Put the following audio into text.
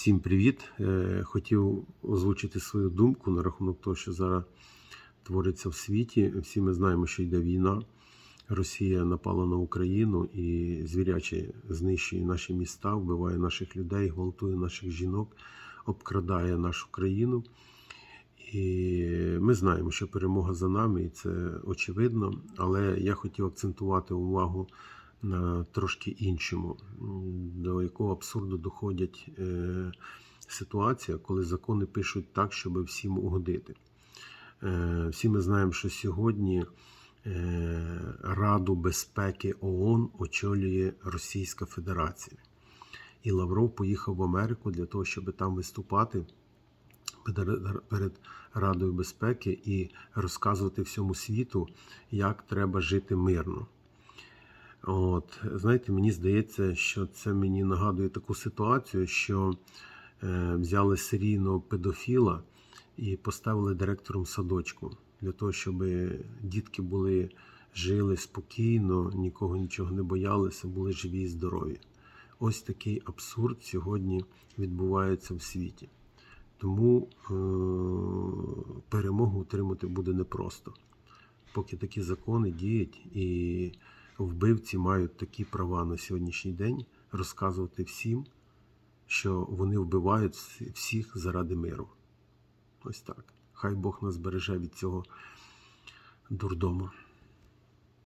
Всім привіт! Е, Хотів озвучити свою думку на рахунок того, що зараз твориться в світі. Всі ми знаємо, що йде війна. Росія напала на Україну і звіряче знищує наші міста, вбиває наших людей, гвалтує наших жінок, обкрадає нашу країну. І ми знаємо, що перемога за нами, і це очевидно. Але я хотів акцентувати увагу трошки іншому, до якого абсурду доходять е, ситуація, коли закони пишуть так, щоб всім угодити. Е, всі ми знаємо, що сьогодні е, Раду безпеки ООН очолює Російська Федерація. І Лавров поїхав в Америку для того, щоб там виступати перед- перед Радою безпеки і розказувати всьому світу, як треба жити мирно. От, знаєте, мені здається, що це мені нагадує таку ситуацію, що е, взяли серійного педофіла і поставили директором садочку для того, щоб дітки були жили спокійно, нікого нічого не боялися, були живі і здорові. Ось такий абсурд сьогодні відбувається в світі. Тому е, перемогу отримати буде непросто. Поки такі закони діють і вбивці мають такі права на сьогоднішній день розказувати всім, що вони вбивають всіх заради миру. Ось так. Хай Бог нас береже від цього дурдому.